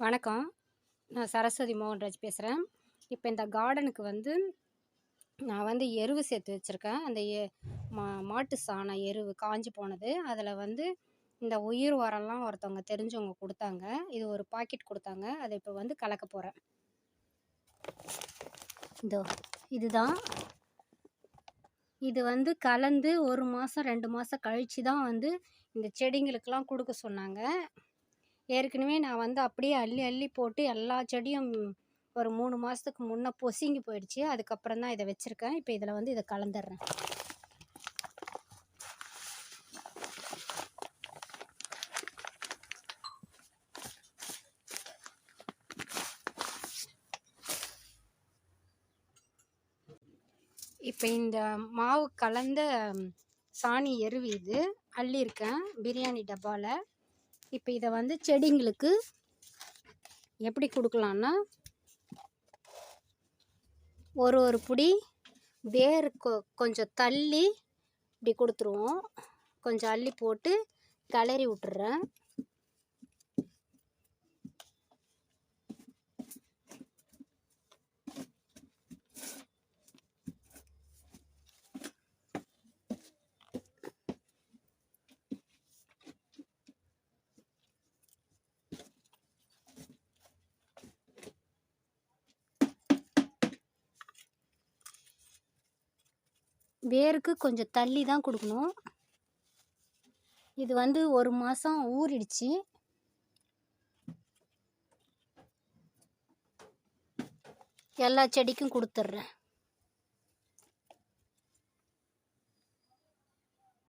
வணக்கம். நான் சரஸ்வதி மோகன்ராஜ் பேசுகிறேன் இப்போ இந்த கார்டனுக்கு வந்து நான் வந்து எருவு சேர்த்து வச்சுருக்கேன். அந்த எ மா மாட்டு சாணம் எருவு காஞ்சு போனது. அதில் வந்து இந்த உயிர் உரம்லாம் ஒருத்தவங்க தெரிஞ்சவங்க கொடுத்தாங்க. இது ஒரு பாக்கெட் கொடுத்தாங்க. அதை இப்போ வந்து கலக்க போகிறேன் இதோ இதுதான். இது வந்து கலந்து ஒரு மாதம் ரெண்டு மாதம் கழித்து தான் வந்து இந்த செடிங்களுக்கெலாம் கொடுக்க சொன்னாங்க. ஏற்கனவே நான் வந்து அப்படியே அள்ளி அள்ளி போட்டு எல்லா செடியும் ஒரு மூணு மாதத்துக்கு முன்னே பொசுங்கி போயிடுச்சு. அதுக்கப்புறம் தான் இதை வச்சுருக்கேன். இப்போ இதில் வந்து இதை கலந்துடுறேன். இப்போ இந்த மாவு கலந்த சாணி எருவி இது. அள்ளியிருக்கேன் பிரியாணி டப்பாவில் இப்போ இதை வந்து செடிங்களுக்கு எப்படி கொடுக்கலான்னா ஒரு ஒரு பிடி வேர் கொ கொஞ்சம் தள்ளி இப்படி கொடுத்துருவோம். கொஞ்சம் அள்ளி போட்டு கிளறி விட்டுறேன். வேருக்கு கொஞ்சம் தள்ளி தான் கொடுக்கணும். இது வந்து ஒரு மாதம் ஊறிடுச்சு. எல்லா செடிக்கும் கொடுத்துட்றேன்.